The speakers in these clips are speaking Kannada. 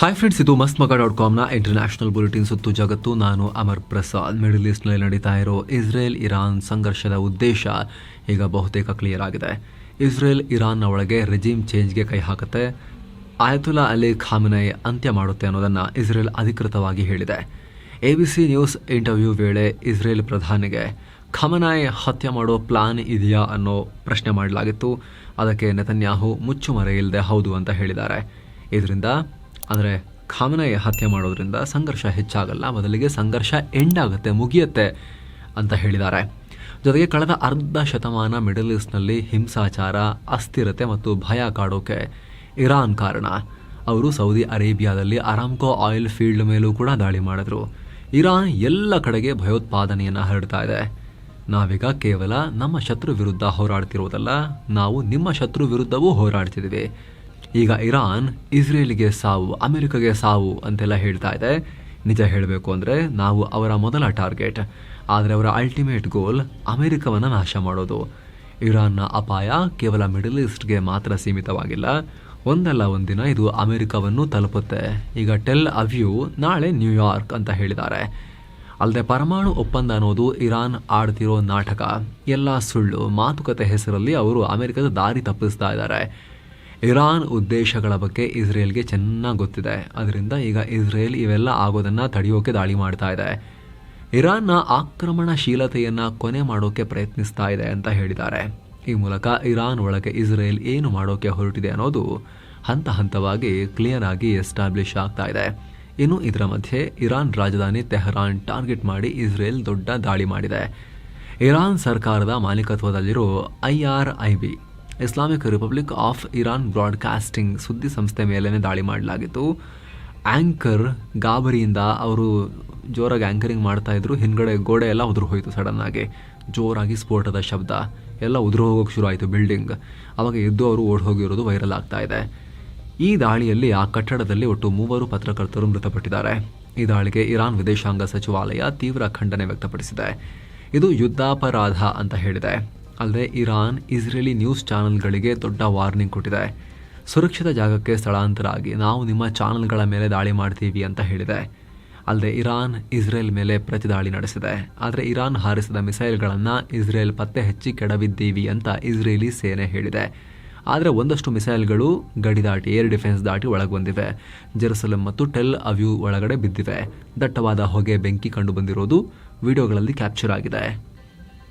ಹಾಯ್ ಫ್ರೆಂಡ್ಸ್ ಇದು ಮಸ್ತ್ ಮಗ ಡಾಟ್ ಕಾಮ್ನ ಇಂಟರ್ನ್ಯಾಷನಲ್ ಬುಲೆಟಿನ್ ಸುತ್ತು ಜಗತ್ತು. ನಾನು ಅಮರ್ ಪ್ರಸಾದ್. ಮಿಡಲ್ ಈಸ್ಟ್ನಲ್ಲಿ ನಡೀತಾ ಇರೋ ಇಸ್ರೇಲ್ ಇರಾನ್ ಸಂಘರ್ಷದ ಉದ್ದೇಶ ಈಗ ಬಹುತೇಕ ಕ್ಲಿಯರ್ ಆಗಿದೆ. ಇಸ್ರೇಲ್ ಇರಾನ್ನ ಒಳಗೆ ರೆಜಿಮ್ ಚೇಂಜ್ಗೆ ಕೈ ಹಾಕುತ್ತೆ. ಆಯತುಲಾ ಅಲಿ ಖಾಮಿನೈ ಅಂತ್ಯ ಮಾಡುತ್ತೆ ಅನ್ನೋದನ್ನು ಇಸ್ರೇಲ್ ಅಧಿಕೃತವಾಗಿ ಹೇಳಿದೆ. A B C news interview ವೇಳೆ ಇಸ್ರೇಲ್ ಪ್ರಧಾನಿಗೆ ಖಮನಾಯ್ ಹತ್ಯೆ ಮಾಡೋ ಪ್ಲಾನ್ ಇದೆಯಾ? ಅನ್ನೋ ಪ್ರಶ್ನೆ ಮಾಡಲಾಗಿತ್ತು. ಅದಕ್ಕೆ ನೆತನ್ಯಾಹು ಮುಚ್ಚುಮರೆಯಿಲ್ಲದೆ ಹೌದು ಅಂತ ಹೇಳಿದ್ದಾರೆ. ಇದರಿಂದ ಅಂದರೆ ಖಾಮನಯ್ಯ ಹತ್ಯೆ ಮಾಡೋದ್ರಿಂದ ಸಂಘರ್ಷ ಹೆಚ್ಚಾಗಲ್ಲ ಬದಲಿಗೆ ಸಂಘರ್ಷ ಎಂಡ್ ಆಗುತ್ತೆ, ಮುಗಿಯುತ್ತೆ ಅಂತ ಹೇಳಿದ್ದಾರೆ. ಜೊತೆಗೆ ಕಳೆದ ಅರ್ಧ ಶತಮಾನ ಮಿಡಲ್ ಈಸ್ಟ್ನಲ್ಲಿ ಹಿಂಸಾಚಾರ, ಅಸ್ಥಿರತೆ ಮತ್ತು ಭಯ ಕಾಡೋಕೆ ಇರಾನ್ ಕಾರಣ. ಅವರು ಸೌದಿ ಅರೇಬಿಯಾದಲ್ಲಿ ಅರಾಮ್ಕೋ ಆಯಿಲ್ ಫೀಲ್ಡ್ ಮೇಲೂ ಕೂಡ ದಾಳಿ ಮಾಡಿದ್ರು. ಇರಾನ್ ಎಲ್ಲ ಕಡೆಗೆ ಭಯೋತ್ಪಾದನೆಯನ್ನು ಹರಡ್ತಾ ಇದೆ. ನಾವೀಗ ಕೇವಲ ನಮ್ಮ ಶತ್ರು ವಿರುದ್ಧ ಹೋರಾಡ್ತಿರೋದಲ್ಲ, ನಾವು ನಿಮ್ಮ ಶತ್ರು ವಿರುದ್ಧವೂ ಹೋರಾಡ್ತಿದ್ದೀವಿ. ಈಗ ಇರಾನ್ ಇಸ್ರೇಲ್ಗೆ ಸಾವು, ಅಮೆರಿಕಗೆ ಸಾವು ಅಂತೆಲ್ಲ ಹೇಳ್ತಾ ಇದೆ. ನಿಜ ಹೇಳಬೇಕು ಅಂದರೆ ನಾವು ಅವರ ಮೊದಲ ಟಾರ್ಗೆಟ್. ಆದರೆ ಅವರ ಅಲ್ಟಿಮೇಟ್ ಗೋಲ್ ಅಮೆರಿಕವನ್ನು ನಾಶ ಮಾಡೋದು. ಇರಾನ್ನ ಅಪಾಯ ಕೇವಲ ಮಿಡಲ್ ಈಸ್ಟ್ಗೆ ಮಾತ್ರ ಸೀಮಿತವಾಗಿಲ್ಲ. ಒಂದಲ್ಲ ಒಂದಿನ ಇದು ಅಮೆರಿಕವನ್ನು ತಲುಪುತ್ತೆ. ಈಗ ಟೆಲ್ ಅವ್ಯೂ ನಾಳೆ ನ್ಯೂಯಾರ್ಕ್ ಅಂತ ಹೇಳಿದ್ದಾರೆ. ಅಲ್ಲದೆ ಪರಮಾಣು ಒಪ್ಪಂದ ಅನ್ನೋದು ಇರಾನ್ ಆಡ್ತಿರೋ ನಾಟಕ. ಎಲ್ಲ ಸುಳ್ಳು, ಮಾತುಕತೆ ಹೆಸರಲ್ಲಿ ಅವರು ಅಮೆರಿಕದ ದಾರಿ ತಪ್ಪಿಸ್ತಾ ಇದ್ದಾರೆ. ಇರಾನ್ ಉದ್ದೇಶಗಳ ಬಗ್ಗೆ ಇಸ್ರೇಲ್ಗೆ ಚೆನ್ನಾಗಿ ಗೊತ್ತಿದೆ. ಅದರಿಂದ ಈಗ ಇಸ್ರೇಲ್ ಇವೆಲ್ಲ ಆಗೋದನ್ನು ತಡೆಯೋಕೆ ದಾಳಿ ಮಾಡ್ತಾ ಇದೆ. ಇರಾನ್ನ ಆಕ್ರಮಣಶೀಲತೆಯನ್ನು ಕೊನೆ ಮಾಡೋಕೆ ಪ್ರಯತ್ನಿಸ್ತಾ ಇದೆ ಅಂತ ಹೇಳಿದ್ದಾರೆ. ಈ ಮೂಲಕ ಇರಾನ್ ಒಳಗೆ ಇಸ್ರೇಲ್ ಏನು ಮಾಡೋಕೆ ಹೊರಟಿದೆ ಅನ್ನೋದು ಹಂತ ಹಂತವಾಗಿ ಕ್ಲಿಯರ್ ಆಗಿ ಎಸ್ಟಾಬ್ಲಿಷ್ ಆಗ್ತಾ ಇದೆ. ಇನ್ನು ಇದರ ಮಧ್ಯೆ ಇರಾನ್ ರಾಜಧಾನಿ ತೆಹರಾನ್ ಟಾರ್ಗೆಟ್ ಮಾಡಿ ಇಸ್ರೇಲ್ ದೊಡ್ಡ ದಾಳಿ ಮಾಡಿದೆ. ಇರಾನ್ ಸರ್ಕಾರದ ಮಾಲೀಕತ್ವದಲ್ಲಿರೋ I R I B Islamic Republic of Iran broadcasting ಸುದ್ದಿ ಸಂಸ್ಥೆ ಮೇಲೇ ದಾಳಿ ಮಾಡಲಾಗಿತ್ತು. ಆ್ಯಂಕರ್ ಗಾಬರಿಯಿಂದ ಅವರು ಜೋರಾಗಿ ಆ್ಯಂಕರಿಂಗ್ ಮಾಡ್ತಾಯಿದ್ರು ಹಿಂದ್ಗಡೆ ಗೋಡೆ ಎಲ್ಲ ಉದುರು ಹೋಯಿತು ಸಡನ್ನಾಗಿ ಜೋರಾಗಿ ಸ್ಫೋಟದ ಶಬ್ದ. ಎಲ್ಲ ಉದುರು ಹೋಗೋಕ್ಕೆ ಶುರು ಆಯಿತು ಬಿಲ್ಡಿಂಗ್ ಅವಾಗ ಎದ್ದು ಅವರು ಓಡ್ ಹೋಗಿರೋದು ವೈರಲ್ ಆಗ್ತಾ ಇದೆ. ಈ ದಾಳಿಯಲ್ಲಿ ಆ ಕಟ್ಟಡದಲ್ಲಿ ಒಟ್ಟು ಮೂವರು ಪತ್ರಕರ್ತರು ಮೃತಪಟ್ಟಿದ್ದಾರೆ. ಈ ದಾಳಿಗೆ ಇರಾನ್ ವಿದೇಶಾಂಗ ಸಚಿವಾಲಯ ತೀವ್ರ ಖಂಡನೆ ವ್ಯಕ್ತಪಡಿಸಿದೆ. ಇದು ಯುದ್ಧಾಪರಾಧ ಅಂತ ಹೇಳಿದೆ. ಅಲ್ಲದೆ ಇರಾನ್, ಇಸ್ರೇಲಿ ನ್ಯೂಸ್ ಚಾನೆಲ್ಗಳಿಗೆ ದೊಡ್ಡ ವಾರ್ನಿಂಗ್ ಕೊಟ್ಟಿದೆ. ಸುರಕ್ಷಿತ ಜಾಗಕ್ಕೆ ಸ್ಥಳಾಂತರ ಆಗಿ ನಾವು ನಿಮ್ಮ ಚಾನೆಲ್ಗಳ ಮೇಲೆ ದಾಳಿ ಮಾಡ್ತೀವಿ ಅಂತ ಹೇಳಿದೆ. ಅಲ್ಲದೆ ಇರಾನ್, ಇಸ್ರೇಲ್ ಮೇಲೆ ಪ್ರತಿದಾಳಿ ನಡೆಸಿದೆ. ಆದರೆ ಇರಾನ್ ಹಾರಿಸಿದ ಮಿಸೈಲ್ಗಳನ್ನು ಇಸ್ರೇಲ್ ಪತ್ತೆ ಹಚ್ಚಿ ಕೆಡವಿದ್ದೀವಿ ಅಂತ ಇಸ್ರೇಲಿ ಸೇನೆ ಹೇಳಿದೆ. ಆದರೆ ಒಂದಷ್ಟು ಮಿಸೈಲ್ಗಳು ಗಡಿ ದಾಟಿ, ಏರ್ ಡಿಫೆನ್ಸ್ ದಾಟಿ ಒಳಗೆ ಬಂದಿವೆ ಜೆರುಸಲಂ ಮತ್ತು ಟೆಲ್ ಅವ್ಯೂ ಒಳಗಡೆ ಬಿದ್ದಿವೆ. ದಟ್ಟವಾದ ಹೊಗೆ ಬೆಂಕಿ ಕಂಡು ಬಂದಿರೋದು ವಿಡಿಯೋಗಳಲ್ಲಿ ಕ್ಯಾಪ್ಚರ್ ಆಗಿದೆ.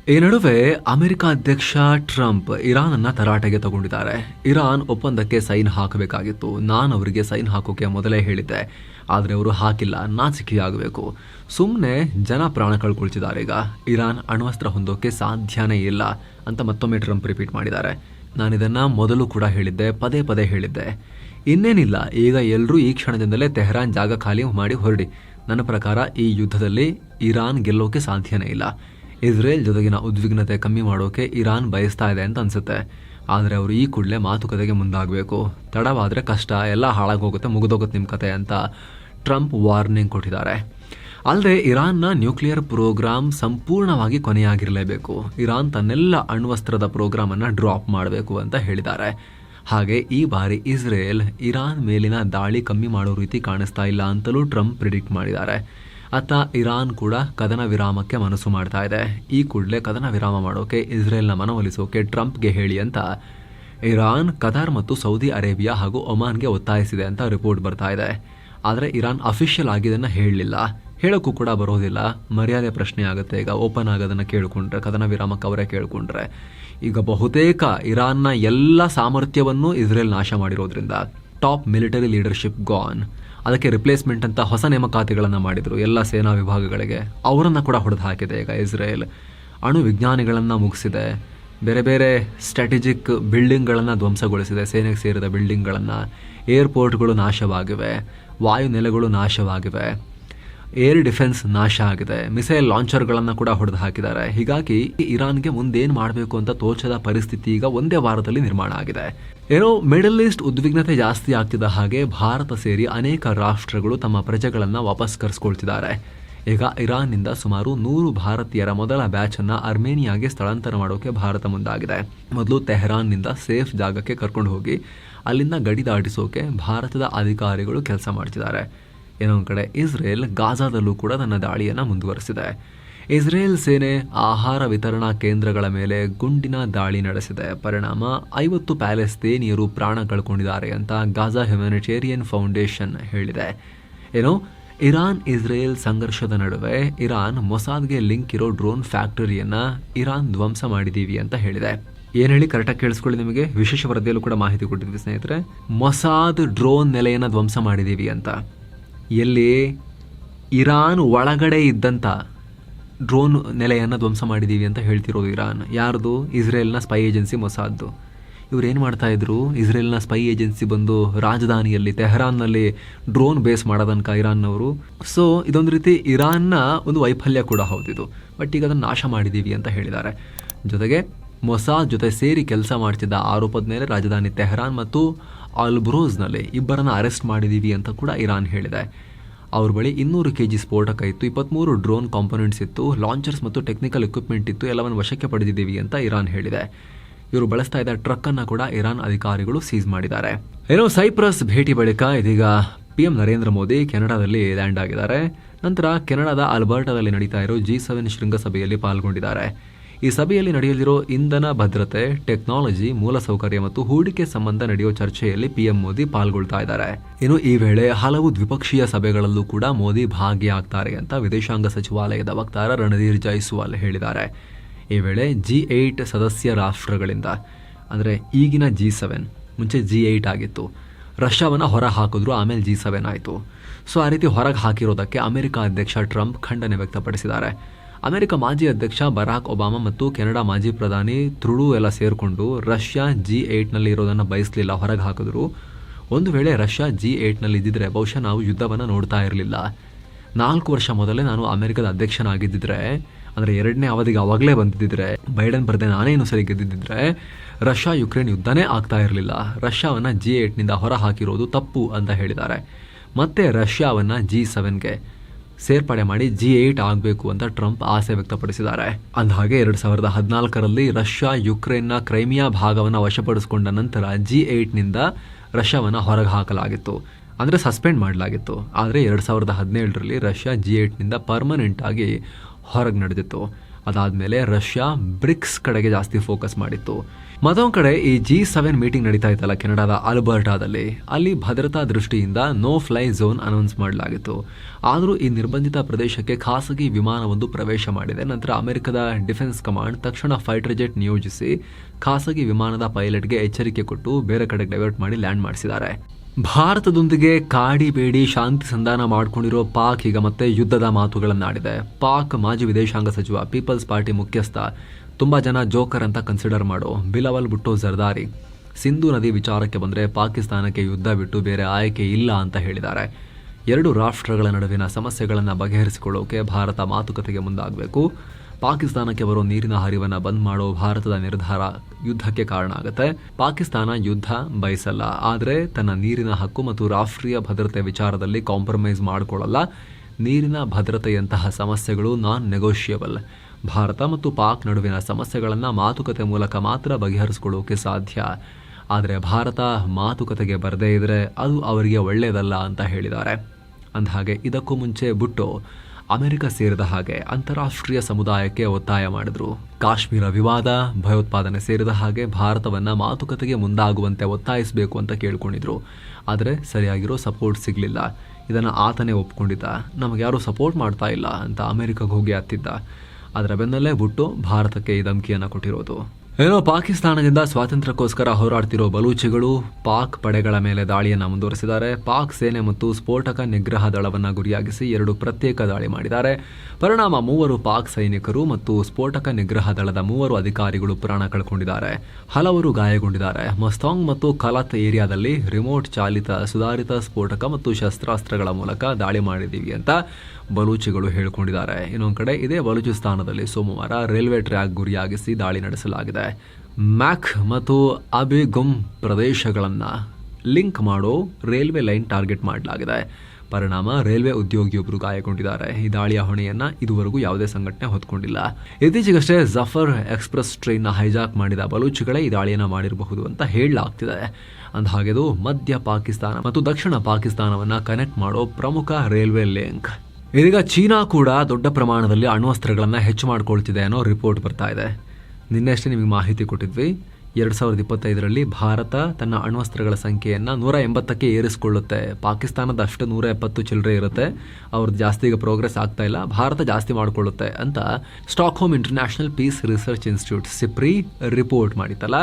ಈ ನಡುವೆ ಅಮೆರಿಕ ಅಧ್ಯಕ್ಷ ಟ್ರಂಪ್ ಇರಾನ್ ಅನ್ನ ತರಾಟೆಗೆ ತಗೊಂಡಿದ್ದಾರೆ. ಇರಾನ್ ಒಪ್ಪಂದಕ್ಕೆ ಸೈನ್ ಹಾಕಬೇಕಾಗಿತ್ತು. ನಾನು ಅವರಿಗೆ ಸೈನ್ ಹಾಕೋಕೆ ಮೊದಲೇ ಹೇಳಿದ್ದೆ. ಆದರೆ ಅವರು ಹಾಕಿಲ್ಲ. ನಾಚಿಕೆಯಾಗಬೇಕು. ಸುಮ್ಮನೆ ಜನ ಪ್ರಾಣ ಕಳ್ಕೊಳ್ತಿದ್ದಾರೆ ಈಗ. ಇರಾನ್ ಅಣ್ವಸ್ತ್ರ ಹೊಂದೋಕೆ ಸಾಧ್ಯನೇ ಇಲ್ಲ ಅಂತ ಮತ್ತೊಮ್ಮೆ ಟ್ರಂಪ್ ರಿಪೀಟ್ ಮಾಡಿದ್ದಾರೆ. ನಾನಿದನ್ನು ಮೊದಲು ಕೂಡ ಹೇಳಿದ್ದೆ, ಪದೇ ಪದೇ ಹೇಳಿದ್ದೆ. ಇನ್ನೇನಿಲ್ಲ, ಈಗ ಎಲ್ಲರೂ ಈ ಕ್ಷಣದಿಂದಲೇ ತೆಹರಾನ್ ಜಾಗ ಖಾಲಿ ಮಾಡಿ ಹೊರಡಿ. ನನ್ನ ಪ್ರಕಾರ ಈ ಯುದ್ಧದಲ್ಲಿ ಇರಾನ್ ಗೆಲ್ಲೋಕೆ ಸಾಧ್ಯನೇ ಇಲ್ಲ. ಇಸ್ರೇಲ್ ಜೊತೆಗಿನ ಉದ್ವಿಗ್ನತೆ ಕಮ್ಮಿ ಮಾಡೋಕೆ ಇರಾನ್ ಬಯಸ್ತಾ ಇದೆ ಅಂತ ಅನ್ಸುತ್ತೆ. ಆದರೆ ಅವರು ಈ ಕೂಡಲೇ ಮಾತುಕತೆಗೆ ಮುಂದಾಗಬೇಕು. ತಡವಾದರೆ ಕಷ್ಟ ಎಲ್ಲ ಹಾಳಾಗೋಗುತ್ತೆ ಮುಗಿದೋಗುತ್ತೆ ನಿಮ್ಮ ಕತೆ ಅಂತ ಟ್ರಂಪ್ ವಾರ್ನಿಂಗ್ ಕೊಟ್ಟಿದ್ದಾರೆ. ಅಲ್ಲದೆ ಇರಾನ್ನ ನ್ಯೂಕ್ಲಿಯರ್ ಪ್ರೋಗ್ರಾಮ್ ಸಂಪೂರ್ಣವಾಗಿ ಕೊನೆಯಾಗಿರಲೇಬೇಕು. ಇರಾನ್ ತನ್ನೆಲ್ಲ ಅಣ್ವಸ್ತ್ರದ ಪ್ರೋಗ್ರಾಮನ್ನು ಡ್ರಾಪ್ ಮಾಡಬೇಕು ಅಂತ ಹೇಳಿದ್ದಾರೆ. ಹಾಗೆ ಈ ಬಾರಿ ಇಸ್ರೇಲ್ ಇರಾನ್ ಮೇಲಿನ ದಾಳಿ ಕಮ್ಮಿ ಮಾಡೋ ರೀತಿ ಕಾಣಿಸ್ತಾ ಇಲ್ಲ ಅಂತಲೂ ಟ್ರಂಪ್ ಪ್ರಿಡಿಕ್ಟ್ ಮಾಡಿದ್ದಾರೆ. ಅತ್ತ ಇರಾನ್ ಕೂಡ ಕದನ ವಿರಾಮಕ್ಕೆ ಮನಸ್ಸು ಮಾಡ್ತಾ ಇದೆ. ಈ ಕೂಡಲೇ ಕದನ ವಿರಾಮ ಮಾಡೋಕೆ ಇಸ್ರೇಲ್ನ ಮನವೊಲಿಸೋಕೆ ಟ್ರಂಪ್ಗೆ ಹೇಳಿ ಅಂತ ಇರಾನ್, ಕತಾರ್ ಮತ್ತು ಸೌದಿ ಅರೇಬಿಯಾ ಹಾಗೂ ಒಮಾನ್ಗೆ ಒತ್ತಾಯಿಸಿದೆ ಅಂತ ರಿಪೋರ್ಟ್ ಬರ್ತಾ ಇದೆ. ಆದರೆ ಇರಾನ್ ಅಫಿಷಿಯಲ್ ಆಗಿ ಇದನ್ನು ಹೇಳಲಿಲ್ಲ. ಹೇಳೋಕ್ಕೂ ಕೂಡ ಬರೋದಿಲ್ಲ. ಮರ್ಯಾದೆ ಪ್ರಶ್ನೆ ಆಗುತ್ತೆ. ಈಗ ಓಪನ್ ಆಗೋದನ್ನು ಕೇಳಿಕೊಂಡ್ರೆ, ಕದನ ವಿರಾಮಕ್ಕೆ ಅವರೇ ಕೇಳಿಕೊಂಡ್ರೆ. ಈಗ ಬಹುತೇಕ ಇರಾನ್ನ ಎಲ್ಲ ಸಾಮರ್ಥ್ಯವನ್ನು ಇಸ್ರೇಲ್ ನಾಶ ಮಾಡಿರೋದ್ರಿಂದ, ಟಾಪ್ ಮಿಲಿಟರಿ ಲೀಡರ್ಶಿಪ್ ಗಾನ್ ಅದಕ್ಕೆ ರಿಪ್ಲೇಸ್ಮೆಂಟ್ ಅಂತ ಹೊಸ ನೇಮಕಾತಿಗಳನ್ನು ಮಾಡಿದರು ಎಲ್ಲ ಸೇನಾ ವಿಭಾಗಗಳಿಗೆ. ಅವರನ್ನು ಕೂಡ ಹೊಡೆದು ಹಾಕಿದೆ ಈಗ ಇಸ್ರೇಲ್. ಅಣು ವಿಜ್ಞಾನಿಗಳನ್ನು ಮುಗಿಸಿದೆ. ಬೇರೆ ಬೇರೆ ಸ್ಟ್ರಾಟಜಿಕ್ ಬಿಲ್ಡಿಂಗ್ಗಳನ್ನು ಧ್ವಂಸಗೊಳಿಸಿದೆ. ಸೇನೆಗೆ ಸೇರಿದ ಬಿಲ್ಡಿಂಗ್ಗಳನ್ನು ಏರ್ಪೋರ್ಟ್ಗಳು ನಾಶವಾಗಿವೆ. ವಾಯುನೆಲೆಗಳು ನಾಶವಾಗಿವೆ. ಏರ್ ಡಿಫೆನ್ಸ್ ನಾಶ ಆಗಿದೆ. ಮಿಸೈಲ್ ಲಾಂಚರ್ಗಳನ್ನು ಕೂಡ ಹೊಡೆದು ಹಾಕಿದ್ದಾರೆ. ಹೀಗಾಗಿ ಇರಾನ್ಗೆ ಮುಂದೇನು ಮಾಡಬೇಕು ಅಂತ ತೋಚದ ಪರಿಸ್ಥಿತಿ ಈಗ ಒಂದೇ ವಾರದಲ್ಲಿ ನಿರ್ಮಾಣ ಆಗಿದೆ. ಏನೋ ಮಿಡಲ್ ಈಸ್ಟ್ ಉದ್ವಿಗ್ನತೆ ಜಾಸ್ತಿ ಆಗ್ತಿದ್ದ ಹಾಗೆ ಭಾರತ ಸೇರಿ ಅನೇಕ ರಾಷ್ಟ್ರಗಳು ತಮ್ಮ ಪ್ರಜೆಗಳನ್ನು ವಾಪಸ್ ಕರೆಸ್ಕೊಳ್ತಿದ್ದಾರೆ. ಈಗ ಇರಾನ್ನಿಂದ ಸುಮಾರು ನೂರು ಭಾರತೀಯರ ಮೊದಲ ಬ್ಯಾಚ್ ಅನ್ನ ಅರ್ಮೇನಿಯಾಗೆ ಸ್ಥಳಾಂತರ ಮಾಡೋಕೆ ಭಾರತ ಮುಂದಾಗಿದೆ. ಮೊದಲು ತೆಹರಾನ್ನಿಂದ ಸೇಫ್ ಜಾಗಕ್ಕೆ ಕರ್ಕೊಂಡು ಹೋಗಿ ಅಲ್ಲಿಂದ ಗಡಿ ದಾಟಿಸೋಕೆ ಭಾರತದ ಅಧಿಕಾರಿಗಳು ಕೆಲಸ ಮಾಡ್ತಿದ್ದಾರೆ. ಇನ್ನೊಂದು ಕಡೆ ಇಸ್ರೇಲ್ ಗಾಜಾದಲ್ಲೂ ಕೂಡ ತನ್ನ ದಾಳಿಯನ್ನು ಮುಂದುವರೆಸಿದೆ. ಇಸ್ರೇಲ್ ಸೇನೆ ಆಹಾರ ವಿತರಣಾ ಕೇಂದ್ರಗಳ ಮೇಲೆ ಗುಂಡಿನ ದಾಳಿ ನಡೆಸಿದೆ. ಪರಿಣಾಮ ಐವತ್ತು ಪ್ಯಾಲೆಸ್ತೇನಿಯರು ಪ್ರಾಣ ಕಳ್ಕೊಂಡಿದ್ದಾರೆ ಅಂತ ಗಾಜಾ ಹ್ಯುಮ್ಯಾನಿಟೇರಿಯನ್ ಫೌಂಡೇಶನ್ ಹೇಳಿದೆ. ಏನು? ಇರಾನ್ ಇಸ್ರೇಲ್ ಸಂಘರ್ಷದ ನಡುವೆ ಇರಾನ್ ಮೊಸಾದ್ಗೆ ಲಿಂಕ್ ಇರೋ ಡ್ರೋನ್ ಫ್ಯಾಕ್ಟರಿಯನ್ನು ಇರಾನ್ ಧ್ವಂಸ ಮಾಡಿದ್ದೀವಿ ಅಂತ ಹೇಳಿದೆ. ಏನ್ ಹೇಳಿ? ಕರೆಕ್ಟಾಗಿ ಕೇಳಿಸ್ಕೊಳ್ಳಿ ನಿಮಗೆ. ವಿಶೇಷ ವರದಿಯಲ್ಲೂ ಕೂಡ ಮಾಹಿತಿ ಕೊಟ್ಟಿದ್ವಿ ಸ್ನೇಹಿತರೆ. ಮೊಸಾದ್ ಡ್ರೋನ್ ನೆಲೆಯನ್ನು ಧ್ವಂಸ ಮಾಡಿದೀವಿ ಅಂತ. ಎಲ್ಲಿ ಇರಾನ್ ಒಳಗಡೆ ಇದ್ದಂಥ ಡ್ರೋನ್ ನೆಲೆಯನ್ನು ಧ್ವಂಸ ಮಾಡಿದ್ದೀವಿ ಅಂತ ಹೇಳ್ತಿರೋದು ಇರಾನ್. ಯಾರ್ದು? ಇಸ್ರೇಲ್ನ ಸ್ಪೈ ಏಜೆನ್ಸಿ ಮೊಸಾದ್ದು. ಇವ್ರು ಏನು ಮಾಡ್ತಾ ಇದ್ರು? ಇಸ್ರೇಲ್ನ ಸ್ಪೈ ಏಜೆನ್ಸಿ ಬಂದು ರಾಜಧಾನಿಯಲ್ಲಿ, ತೆಹರಾನ್ನಲ್ಲಿ ಡ್ರೋನ್ ಬೇಸ್ ಮಾಡೋದನ್ಕ ಇರಾನ್ನವರು. ಸೊ, ಇದೊಂದು ರೀತಿ ಇರಾನ್ನ ಒಂದು ವೈಫಲ್ಯ ಕೂಡ ಹೌದಿದು ಬಟ್ ಈಗ ಅದನ್ನು ನಾಶ ಮಾಡಿದ್ದೀವಿ ಅಂತ ಹೇಳಿದ್ದಾರೆ. ಜೊತೆಗೆ ಮೊಸಾದ್ ಜೊತೆ ಸೇರಿ ಕೆಲಸ ಮಾಡ್ತಿದ್ದ ಆರೋಪದ ಮೇಲೆ ರಾಜಧಾನಿ ತೆಹರಾನ್ ಮತ್ತು ಆಲ್ಬ್ರೋಸ್ನಲ್ಲಿ ಇಬ್ಬರನ್ನು ಅರೆಸ್ಟ್ ಮಾಡಿದ್ದೀವಿ ಅಂತ ಕೂಡ ಇರಾನ್ ಹೇಳಿದೆ. ಅವ್ರ ಬಳಿ ಇನ್ನೂರು ಕೆ ಜಿ ಸ್ಫೋಟಕ ಇತ್ತು ಇಪ್ಪತ್ತ್ಮೂರು ಡ್ರೋನ್ ಕಾಂಪೊನೆಂಟ್ಸ್ ಇತ್ತು, ಲಾಂಚರ್ಸ್ ಮತ್ತು ಟೆಕ್ನಿಕಲ್ ಎಕ್ವಿಪ್ಮೆಂಟ್ ಇತ್ತು, ಎಲ್ಲವನ್ನು ವಶಕ್ಕೆ ಪಡೆದಿದ್ದೀವಿ ಅಂತ ಇರಾನ್ ಹೇಳಿದೆ. ಇವರು ಬಳಸ್ತಾ ಇದ್ದ ಟ್ರಕ್ಕನ್ನು ಕೂಡ ಇರಾನ್ ಅಧಿಕಾರಿಗಳು ಸೀಸ್ ಮಾಡಿದ್ದಾರೆ. ಏನೋ ಸೈಪ್ರಸ್ ಭೇಟಿ ಬಳಿಕ ಇದೀಗ ಪಿಎಂ ನರೇಂದ್ರ ಮೋದಿ ಕೆನಡಾದಲ್ಲಿ ಲ್ಯಾಂಡ್ ಆಗಿದ್ದಾರೆ. ನಂತರ ಕೆನಡಾದ ಅಲ್ಬರ್ಟಾದಲ್ಲಿ ನಡೀತಾ ಇರೋ ಜಿ ಸೆವೆನ್ ಶೃಂಗಸಭೆಯಲ್ಲಿ ಪಾಲ್ಗೊಂಡಿದ್ದಾರೆ. ಈ ಸಭೆಯಲ್ಲಿ ನಡೆಯಲಿರೋ ಇಂಧನ ಭದ್ರತೆ, ಟೆಕ್ನಾಲಜಿ, ಮೂಲಸೌಕರ್ಯ ಮತ್ತು ಹೂಡಿಕೆ ಸಂಬಂಧ ನಡೆಯುವ ಚರ್ಚೆಯಲ್ಲಿ ಪಿಎಂ ಮೋದಿ ಪಾಲ್ಗೊಳ್ತಾ ಇದ್ದಾರೆ. ಇನ್ನು ಈ ವೇಳೆ ಹಲವು ದ್ವಿಪಕ್ಷೀಯ ಸಭೆಗಳಲ್ಲೂ ಕೂಡ ಮೋದಿ ಭಾಗಿಯಾಗ್ತಾರೆ ಅಂತ ವಿದೇಶಾಂಗ ಸಚಿವಾಲಯದ ವಕ್ತಾರ ರಣಧೀರ್ ಜೈಸ್ವಾಲ್ ಹೇಳಿದ್ದಾರೆ. ಈ ವೇಳೆ ಜಿ ಏಯ್ಟ್ ಸದಸ್ಯ ರಾಷ್ಟ್ರಗಳಿಂದ, ಅಂದರೆ ಈಗಿನ ಜಿ ಸೆವೆನ್, ಮುಂಚೆ ಜಿ ಏಯ್ಟ್ ಆಗಿತ್ತು. ರಷ್ಯಾವನ್ನು ಹೊರ ಹಾಕಿದ್ರು ಆಮೇಲೆ ಜಿ ಸೆವೆನ್ ಆಯಿತು. ಸೊ ಆ ರೀತಿ ಹೊರಗೆ ಹಾಕಿರೋದಕ್ಕೆ ಅಮೆರಿಕ ಅಧ್ಯಕ್ಷ ಟ್ರಂಪ್ ಖಂಡನೆ ವ್ಯಕ್ತಪಡಿಸಿದ್ದಾರೆ. ಅಮೆರಿಕ ಮಾಜಿ ಅಧ್ಯಕ್ಷ ಬರಾಕ್ ಒಬಾಮಾ ಮತ್ತು ಕೆನಡಾ ಮಾಜಿ ಪ್ರಧಾನಿ ತ್ರುಡು ಎಲ್ಲ ಸೇರಿಕೊಂಡು ರಷ್ಯಾ ಜಿ ಏಟ್ನಲ್ಲಿ ಇರೋದನ್ನು ಬಯಸಲಿಲ್ಲ, ಹೊರಗೆ ಹಾಕಿದ್ರು. ಒಂದು ವೇಳೆ ರಷ್ಯಾ ಜಿ ಏಟ್ನಲ್ಲಿ ಇದ್ದಿದ್ರೆ ಬಹುಶಃ ನಾವು ಯುದ್ಧವನ್ನು ನೋಡ್ತಾ ಇರಲಿಲ್ಲ. ನಾಲ್ಕು ವರ್ಷ ಮೊದಲೇ ನಾನು ಅಮೆರಿಕದ ಅಧ್ಯಕ್ಷನಾಗಿದ್ದಿದ್ರೆ, ಅಂದರೆ ಎರಡನೇ ಅವಧಿಗೆ ಅವಾಗಲೇ ಬಂದಿದ್ದರೆ ಬೈಡನ್ ಬರದೆ ನಾನೇನು ಸರಿ ಗೆದ್ದಿದ್ದಿದ್ರೆ, ರಷ್ಯಾ ಯುಕ್ರೇನ್ ಯುದ್ಧನೇ ಆಗ್ತಾ ಇರಲಿಲ್ಲ. ರಷ್ಯಾವನ್ನು ಜಿ ಏಟ್ನಿಂದ ಹೊರ ಹಾಕಿರೋದು ತಪ್ಪು ಅಂತ ಹೇಳಿದ್ದಾರೆ. ಮತ್ತೆ ರಷ್ಯಾವನ್ನು ಜಿ ಸೆವೆನ್ಗೆ. ಸೇರ್ಪಡೆ ಮಾಡಿ ಜಿ ಏಟ್ ಆಗಬೇಕು ಅಂತ ಟ್ರಂಪ್ ಆಸೆ ವ್ಯಕ್ತಪಡಿಸಿದ್ದಾರೆ. ಅಂದಹಾಗೆ ಎರಡು ಸಾವಿರದ ಹದಿನಾಲ್ಕರಲ್ಲಿ ರಷ್ಯಾ ಯುಕ್ರೇನ್ನ ಕ್ರೈಮಿಯಾ ಭಾಗವನ್ನು ವಶಪಡಿಸಿಕೊಂಡ ನಂತರ ಜಿ ಏಟ್ನಿಂದ ರಷ್ಯಾವನ್ನು ಹೊರಗೆ ಹಾಕಲಾಗಿತ್ತು. ಅಂದರೆ ಸಸ್ಪೆಂಡ್ ಮಾಡಲಾಗಿತ್ತು. ಆದರೆ ಎರಡು ಸಾವಿರದ ಹದಿನೇಳರಲ್ಲಿ ರಷ್ಯಾ ಜಿ ಏಟ್ನಿಂದ ಪರ್ಮನೆಂಟ್ ಆಗಿ ಹೊರಗೆ ನಡೆದಿತ್ತು. ಅದಾದಮೇಲೆ ರಷ್ಯಾ ಬ್ರಿಕ್ಸ್ ಕಡೆಗೆ ಜಾಸ್ತಿ ಫೋಕಸ್ ಮಾಡಿತ್ತು. ಮತ್ತೊಂದು ಕಡೆ ಈ ಜಿ ಸೆವೆನ್ ಮೀಟಿಂಗ್ ನಡೀತಾ ಇತ್ತಲ್ಲ ಕೆನಡಾದ ಆಲ್ಬರ್ಟಾದಲ್ಲಿ. ಅಲ್ಲಿ ಭದ್ರತಾ ದೃಷ್ಟಿಯಿಂದ ನೋ ಫ್ಲೈ ಝೋನ್ ಅನೌನ್ಸ್ ಮಾಡಲಾಗಿತ್ತು. ಆದರೂ ಈ ನಿರ್ಬಂಧಿತ ಪ್ರದೇಶಕ್ಕೆ ಖಾಸಗಿ ವಿಮಾನವೊಂದು ಪ್ರವೇಶ ಮಾಡಿದೆ. ನಂತರ ಅಮೆರಿಕದ ಡಿಫೆನ್ಸ್ ಕಮಾಂಡ್ ತಕ್ಷಣ ಫೈಟರ್ ಜೆಟ್ ನಿಯೋಜಿಸಿ ಖಾಸಗಿ ವಿಮಾನದ ಪೈಲಟ್ಗೆ ಎಚ್ಚರಿಕೆ ಕೊಟ್ಟು ಬೇರೆ ಕಡೆಗೆ ಡೈವರ್ಟ್ ಮಾಡಿ ಲ್ಯಾಂಡ್ ಮಾಡಿಸಿದ್ದಾರೆ. ಭಾರತದೊಂದಿಗೆ ಕಾಡಿ ಬೇಡಿ ಶಾಂತಿ ಸಂಧಾನ ಮಾಡಿಕೊಂಡಿರೋ ಪಾಕ್ ಈಗ ಮತ್ತೆ ಯುದ್ಧದ ಮಾತುಗಳನ್ನಾಡಿದೆ. ಪಾಕ್ ಮಾಜಿ ವಿದೇಶಾಂಗ ಸಚಿವ ಪೀಪಲ್ಸ್ ಪಾರ್ಟಿ ಮುಖ್ಯಸ್ಥ ತುಂಬಾ ಜನ ಜೋಕರ್ ಅಂತ ಕನ್ಸಿಡರ್ ಮಾಡೋ. ಬಿಲವಲ್ ಭುಟ್ಟೋ ಜರ್ದಾರಿ. ಸಿಂಧು ನದಿ ವಿಚಾರಕ್ಕೆ ಬಂದರೆ ಪಾಕಿಸ್ತಾನಕ್ಕೆ ಯುದ್ಧ ಬಿಟ್ಟು ಬೇರೆ ಆಯ್ಕೆ ಇಲ್ಲ ಅಂತ ಹೇಳಿದ್ದಾರೆ. ಎರಡು ರಾಷ್ಟ್ರಗಳ ನಡುವಿನ ಸಮಸ್ಯೆಗಳನ್ನು ಬಗೆಹರಿಸಿಕೊಳ್ಳೋಕೆ ಭಾರತ ಮಾತುಕತೆಗೆ ಮುಂದಾಗಬೇಕು. ಪಾಕಿಸ್ತಾನಕ್ಕೆ ಬರೋ ನೀರಿನ ಹರಿವನ್ನು ಬಂದ್ ಮಾಡೋ ಭಾರತದ ನಿರ್ಧಾರ ಯುದ್ಧಕ್ಕೆ ಕಾರಣ ಆಗುತ್ತೆ. ಪಾಕಿಸ್ತಾನ ಯುದ್ಧ ಬಯಸಲ್ಲ. ಆದರೆ ತನ್ನ ನೀರಿನ ಹಕ್ಕು ಮತ್ತು ರಾಷ್ಟ್ರೀಯ ಭದ್ರತೆ ವಿಚಾರದಲ್ಲಿ ಕಾಂಪ್ರಮೈಸ್ ಮಾಡಿಕೊಳ್ಳಲ್ಲ. ನೀರಿನ ಭದ್ರತೆಯಂತಹ ಸಮಸ್ಯೆಗಳು ನಾನ್ ನೆಗೋಷಿಯಬಲ್ ಭಾರತ ಮತ್ತು ಪಾಕ್ ನಡುವಿನ ಸಮಸ್ಯೆಗಳನ್ನು ಮಾತುಕತೆ ಮೂಲಕ ಮಾತ್ರ ಬಗೆಹರಿಸಿಕೊಳ್ಳೋಕೆ ಸಾಧ್ಯ. ಆದರೆ ಭಾರತ ಮಾತುಕತೆಗೆ ಬರದೇ ಇದ್ದರೆ ಅದು ಅವರಿಗೆ ಒಳ್ಳೆಯದಲ್ಲ ಅಂತ ಹೇಳಿದ್ದಾರೆ. ಅಂದಹಾಗೆ ಇದಕ್ಕೂ ಮುಂಚೆ ಬುಟ್ಟು ಅಮೆರಿಕ ಸೇರಿದ ಹಾಗೆ ಅಂತಾರಾಷ್ಟ್ರೀಯ ಸಮುದಾಯಕ್ಕೆ ಒತ್ತಾಯ ಮಾಡಿದರು. ಕಾಶ್ಮೀರ ವಿವಾದ, ಭಯೋತ್ಪಾದನೆ ಸೇರಿದ ಹಾಗೆ ಭಾರತವನ್ನು ಮಾತುಕತೆಗೆ ಮುಂದಾಗುವಂತೆ ಒತ್ತಾಯಿಸಬೇಕು ಅಂತ ಕೇಳ್ಕೊಂಡಿದ್ರು. ಆದರೆ ಸರಿಯಾಗಿರೋ ಸಪೋರ್ಟ್ ಸಿಗಲಿಲ್ಲ. ಇದನ್ನು ಆತನೇ ಒಪ್ಕೊಂಡಿದ್ದ. ನಮಗೆ ಯಾರೂ ಸಪೋರ್ಟ್ ಮಾಡ್ತಾ ಇಲ್ಲ ಅಂತ ಅಮೆರಿಕಗೆ ಹೋಗಿ ಹತ್ತಿದ್ದ ಅದರ ಬೆನ್ನಲ್ಲೇ ಬಿಟ್ಟು ಭಾರತಕ್ಕೆ ಈ ಧಮಕಿಯನ್ನು ಕೊಟ್ಟಿರೋದು. ಏನೋ ಪಾಕಿಸ್ತಾನದಿಂದ ಸ್ವಾತಂತ್ರ್ಯಕ್ಕೋಸ್ಕರ ಹೋರಾಡ್ತಿರೋ ಬಲೂಚಿಗಳು ಪಾಕ್ ಪಡೆಗಳ ಮೇಲೆ ದಾಳಿಯನ್ನು ಮುಂದುವರೆಸಿದ್ದಾರೆ. ಪಾಕ್ ಸೇನೆ ಮತ್ತು ಸ್ಫೋಟಕ ನಿಗ್ರಹ ದಳವನ್ನು ಗುರಿಯಾಗಿಸಿ ಎರಡು ಪ್ರತ್ಯೇಕ ದಾಳಿ ಮಾಡಿದ್ದಾರೆ. ಪರಿಣಾಮ ಮೂವರು ಪಾಕ್ ಸೈನಿಕರು ಮತ್ತು ಸ್ಫೋಟಕ ನಿಗ್ರಹ ದಳದ ಮೂವರು ಅಧಿಕಾರಿಗಳು ಪ್ರಾಣ ಕಳ್ಕೊಂಡಿದ್ದಾರೆ. ಹಲವರು ಗಾಯಗೊಂಡಿದ್ದಾರೆ. ಮಸ್ತಾಂಗ್ ಮತ್ತು ಕಲತ್ ಏರಿಯಾದಲ್ಲಿ ರಿಮೋಟ್ ಚಾಲಿತ ಸುಧಾರಿತ ಸ್ಫೋಟಕ ಮತ್ತು ಶಸ್ತ್ರಾಸ್ತ್ರಗಳ ಮೂಲಕ ದಾಳಿ ಮಾಡಿದ್ದೀವಿ ಅಂತ ಬಲೂಚಿಗಳು ಹೇಳಿಕೊಂಡಿದ್ದಾರೆ. ಇನ್ನೊಂದು ಕಡೆ ಇದೇ ಬಲೂಚಿಸ್ತಾನದಲ್ಲಿ ಸೋಮವಾರ ರೈಲ್ವೆ ಟ್ರ್ಯಾಕ್ ಗುರಿಯಾಗಿಸಿ ದಾಳಿ ನಡೆಸಲಾಗಿದೆ. ಮ್ಯಾಕ್ ಮತ್ತು ಅಬೆಗುಮ್ ಪ್ರದೇಶಗಳನ್ನು ಲಿಂಕ್ ಮಾಡೋ ರೈಲ್ವೆ ಲೈನ್ ಟಾರ್ಗೆಟ್ ಮಾಡಲಾಗಿದೆ. ಪರಿಣಾಮ ರೈಲ್ವೆ ಉದ್ಯೋಗಿಯೊಬ್ಬರು ಗಾಯಗೊಂಡಿದ್ದಾರೆ. ಈ ದಾಳಿಯ ಹೊಣೆಯನ್ನ ಇದುವರೆಗೂ ಯಾವುದೇ ಸಂಘಟನೆ ಹೊತ್ಕೊಂಡಿಲ್ಲ. ಇತ್ತೀಚೆಗಷ್ಟೇ ಜಫರ್ ಎಕ್ಸ್ಪ್ರೆಸ್ ಟ್ರೈನ್ನ ಹೈಜಾಕ್ ಮಾಡಿದ ಬಲೂಚಿಗಳೇ ಈ ದಾಳಿಯನ್ನು ಮಾಡಿರಬಹುದು ಅಂತ ಹೇಳಲಾಗ್ತಿದೆ. ಅಂದಹಾಗೆ ಇದು ಮಧ್ಯ ಪಾಕಿಸ್ತಾನ ಮತ್ತು ದಕ್ಷಿಣ ಪಾಕಿಸ್ತಾನವನ್ನ ಕನೆಕ್ಟ್ ಮಾಡೋ ಪ್ರಮುಖ ರೈಲ್ವೆ ಲಿಂಕ್ ಇದೀಗ ಚೀನಾ ಕೂಡ ದೊಡ್ಡ ಪ್ರಮಾಣದಲ್ಲಿ ಅಣ್ವಸ್ತ್ರಗಳನ್ನು ಹೆಚ್ಚು ಮಾಡ್ಕೊಳ್ತಿದೆ ಅನ್ನೋ ರಿಪೋರ್ಟ್ ಬರ್ತಾ ಇದೆ. ನಿನ್ನೆಷ್ಟೇ ನಿಮಗೆ ಮಾಹಿತಿ ಕೊಟ್ಟಿದ್ವಿ. ಎರಡು ಸಾವಿರದ ಇಪ್ಪತ್ತೈದರಲ್ಲಿ ಭಾರತ ತನ್ನ ಅಣ್ವಸ್ತ್ರಗಳ ಸಂಖ್ಯೆಯನ್ನು ನೂರ ಎಂಬತ್ತಕ್ಕೆ ಏರಿಸಿಕೊಳ್ಳುತ್ತೆ. ಪಾಕಿಸ್ತಾನದ ಅಷ್ಟು ನೂರ ಎಪ್ಪತ್ತು ಚಿಲ್ಲರೆ ಇರುತ್ತೆ. ಅವ್ರದ್ದು ಜಾಸ್ತಿ ಈಗ ಪ್ರೋಗ್ರೆಸ್ ಆಗ್ತಾ ಇಲ್ಲ. ಭಾರತ ಜಾಸ್ತಿ ಮಾಡಿಕೊಳ್ಳುತ್ತೆ ಅಂತ Stockholm International Peace Research Institute SIPRI report ಮಾಡಿತ್ತಲ್ಲ.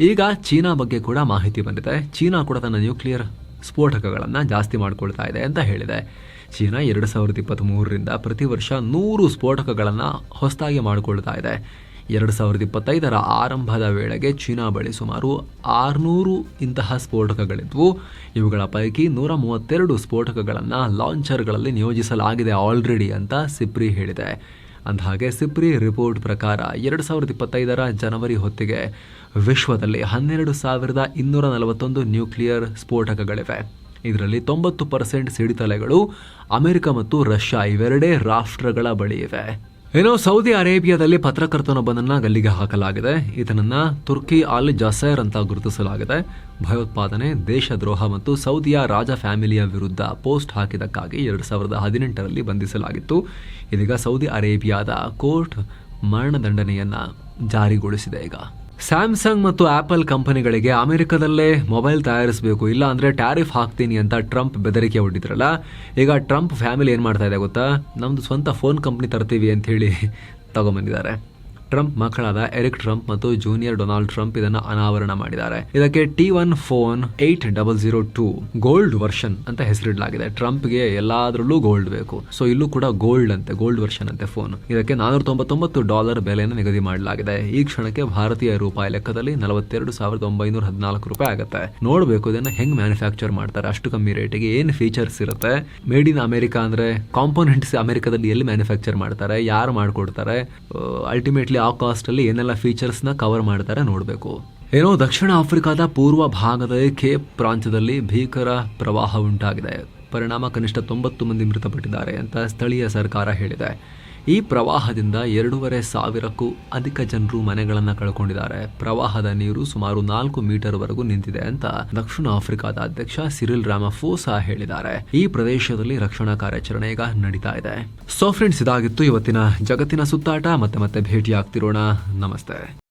ಈಗ ಚೀನಾ ಬಗ್ಗೆ ಕೂಡ ಮಾಹಿತಿ ಬಂದಿದೆ. ಚೀನಾ ಕೂಡ ತನ್ನ ನ್ಯೂಕ್ಲಿಯರ್ ಸ್ಫೋಟಕಗಳನ್ನು ಜಾಸ್ತಿ ಮಾಡಿಕೊಳ್ತಾ ಇದೆ ಅಂತ ಹೇಳಿದೆ. ಚೀನಾ ಎರಡು ಸಾವಿರದ ಇಪ್ಪತ್ತ್ಮೂರರಿಂದ ಪ್ರತಿ ವರ್ಷ ನೂರು ಸ್ಫೋಟಕಗಳನ್ನು ಹೊಸದಾಗಿ ಮಾಡಿಕೊಳ್ತಾ ಇದೆ. ಎರಡು ಸಾವಿರದ ಇಪ್ಪತ್ತೈದರ ಆರಂಭದ ವೇಳೆಗೆ ಚೀನಾ ಬಳಿ ಸುಮಾರು ಆರುನೂರು ಇಂತಹ ಸ್ಫೋಟಕಗಳಿದ್ವು. ಇವುಗಳ ಪೈಕಿ ನೂರ ಮೂವತ್ತೆರಡು ಸ್ಫೋಟಕಗಳನ್ನು ಲಾಂಚರ್ಗಳಲ್ಲಿ ನಿಯೋಜಿಸಲಾಗಿದೆ ಆಲ್ರೆಡಿ ಅಂತ ಸಿಪ್ರಿ ಹೇಳಿದೆ. ಅಂದಹಾಗೆ ಸಿಪ್ರಿ ರಿಪೋರ್ಟ್ ಪ್ರಕಾರ ಎರಡು ಸಾವಿರದ ಇಪ್ಪತ್ತೈದರ ಜನವರಿ ಹೊತ್ತಿಗೆ ವಿಶ್ವದಲ್ಲಿ ಹನ್ನೆರಡು ಸಾವಿರದ ಇನ್ನೂರ ನಲವತ್ತೊಂದು ನ್ಯೂಕ್ಲಿಯರ್ ಸ್ಫೋಟಕಗಳಿವೆ. ಇದರಲ್ಲಿ ತೊಂಬತ್ತು ಪರ್ಸೆಂಟ್ ಸಿಡಿತಲೆಗಳು ಅಮೆರಿಕ ಮತ್ತು ರಷ್ಯಾ ಇವೆರಡೇ ರಾಷ್ಟ್ರಗಳ ಬಳಿ ಇವೆ. ಏನೋ ಸೌದಿ ಅರೇಬಿಯಾದಲ್ಲಿ ಪತ್ರಕರ್ತನೊಬ್ಬನನ್ನ ಗಲ್ಲಿಗೆ ಹಾಕಲಾಗಿದೆ. ಈತನನ್ನ ತುರ್ಕಿ ಅಲ್ ಜಸೈರ್ ಅಂತ ಗುರುತಿಸಲಾಗಿದೆ. ಭಯೋತ್ಪಾದನೆ, ದೇಶದ್ರೋಹ ಮತ್ತು ಸೌದಿಯ ರಾಜ ಫ್ಯಾಮಿಲಿಯ ವಿರುದ್ಧ ಪೋಸ್ಟ್ ಹಾಕಿದ್ದಕ್ಕಾಗಿ ಎರಡು ಸಾವಿರದ ಹದಿನೆಂಟರಲ್ಲಿ ಬಂಧಿಸಲಾಗಿತ್ತು. ಇದೀಗ ಸೌದಿ ಅರೇಬಿಯಾದ ಕೋರ್ಟ್ ಮರಣದಂಡನೆಯನ್ನ ಜಾರಿಗೊಳಿಸಿದೆ ಈಗ. ಸ್ಯಾಮ್ಸಂಗ್ ಮತ್ತು ಆಪಲ್ ಕಂಪನಿಗಳಿಗೆ ಅಮೆರಿಕದಲ್ಲೇ ಮೊಬೈಲ್ ತಯಾರಿಸಬೇಕು, ಇಲ್ಲ ಅಂದರೆ ಟ್ಯಾರಿಫ್ ಹಾಕ್ತೀನಿ ಅಂತ ಟ್ರಂಪ್ ಬೆದರಿಕೆ ಒಡ್ಡಿದ್ರಲ್ಲ ಈಗ ಟ್ರಂಪ್ ಫ್ಯಾಮಿಲಿ ಏನು ಮಾಡ್ತಾ ಇದೆ ಗೊತ್ತಾ? ನಮ್ದು ಸ್ವಂತ ಫೋನ್ ಕಂಪ್ನಿ ತರ್ತೀವಿ ಅಂತ ಹೇಳಿ ತಗೊಂಬಂದಿದ್ದಾರೆ. ಟ್ರಂಪ್ ಮಕ್ಕಳಾದ ಎರಿಕ್ ಟ್ರಂಪ್ ಮತ್ತು ಜೂನಿಯರ್ ಡೊನಾಲ್ಡ್ ಟ್ರಂಪ್ ಇದನ್ನ ಅನಾವರಣ ಮಾಡಿದ್ದಾರೆ. ಇದಕ್ಕೆ T one phone eight double zero two gold version ಅಂತ ಹೆಸರಿಡಲಾಗಿದೆ. ಟ್ರಂಪ್ಗೆ ಎಲ್ಲಾದ್ರಲ್ಲೂ ಗೋಲ್ಡ್ ಬೇಕು. ಸೊ ಇಲ್ಲೂ ಕೂಡ ಗೋಲ್ಡ್ ಅಂತೆ, ಗೋಲ್ಡ್ ವರ್ಷನ್ ಅಂತೆ ಫೋನ್. ಇದಕ್ಕೆ ನಾನೂರ ತೊಂಬತ್ತೊಂಬತ್ತು ಡಾಲರ್ ಬೆಲೆಯನ್ನು ನಿಗದಿ ಮಾಡಲಾಗಿದೆ. ಈ ಕ್ಷಣಕ್ಕೆ ಭಾರತೀಯ ರೂಪಾಯಿ ಲೆಕ್ಕದಲ್ಲಿ ನಲವತ್ತೆರಡು ಸಾವಿರದ ಒಂಬೈನೂರ ಹದಿನಾಲ್ಕು ರೂಪಾಯಿ ಆಗುತ್ತೆ. ನೋಡಬೇಕು ಇದನ್ನ ಹೆಂಗ್ ಮ್ಯಾನುಫ್ಯಾಕ್ಚರ್ ಮಾಡ್ತಾರೆ. ಅಷ್ಟು ಕಮ್ಮಿ ರೇಟಿಗೆ ಏನು ಫೀಚರ್ಸ್ ಇರುತ್ತೆ? ಮೇಡ್ ಇನ್ ಅಮೆರಿಕಾ ಅಂದ್ರೆ ಕಾಂಪೋನೆಂಟ್ಸ್ ಅಮೆರಿಕಾದಲ್ಲಿ ಎಲ್ಲಿ ಮ್ಯಾನುಫ್ಯಾಕ್ಚರ್ ಮಾಡ್ತಾರೆ? ಯಾರು ಮಾಡ್ಕೊಡ್ತಾರೆ? ಅಲ್ಟಿಮೇಟ್ಲಿ ಆ ಕಾಸ್ಟ್ ಅಲ್ಲಿ ಏನೆಲ್ಲ ಫೀಚರ್ಸ್ನ ಕವರ್ ಮಾಡ್ತಾರೆ ನೋಡಬೇಕು. ಏನೋ ದಕ್ಷಿಣ ಆಫ್ರಿಕಾದ ಪೂರ್ವ ಭಾಗದ ಕೇಪ್ ಪ್ರಾಂತ್ಯದಲ್ಲಿ ಭೀಕರ ಪ್ರವಾಹ ಉಂಟಾಗಿದೆ. ಪರಿಣಾಮ ಕನಿಷ್ಠ ತೊಂಬತ್ತು ಮಂದಿ ಮೃತಪಟ್ಟಿದ್ದಾರೆ ಅಂತ ಸ್ಥಳೀಯ ಸರ್ಕಾರ ಹೇಳಿದೆ. ಈ ಪ್ರವಾಹದಿಂದ ಎರಡೂವರೆ ಸಾವಿರಕ್ಕೂ ಅಧಿಕ ಜನರು ಮನೆಗಳನ್ನು ಕಳ್ಕೊಂಡಿದ್ದಾರೆ. ಪ್ರವಾಹದ ನೀರು ಸುಮಾರು ನಾಲ್ಕು ಮೀಟರ್ ವರೆಗೂ ನಿಂತಿದೆ ಅಂತ ದಕ್ಷಿಣ ಆಫ್ರಿಕಾದ ಅಧ್ಯಕ್ಷ ಸಿರಿಲ್ ರಾಮಫೋಸಾ ಹೇಳಿದ್ದಾರೆ. ಈ ಪ್ರದೇಶದಲ್ಲಿ ರಕ್ಷಣಾ ಕಾರ್ಯಾಚರಣೆ ಈಗ ನಡೀತಾ ಇದೆ. ಸೊ ಫ್ರೆಂಡ್ಸ್ ಇದಾಗಿತ್ತು ಇವತ್ತಿನ ಜಗತ್ತಿನ ಸುತ್ತಾಟ. ಮತ್ತೆ ಮತ್ತೆ ಭೇಟಿ ಆಗ್ತಿರೋಣ ನಮಸ್ತೆ.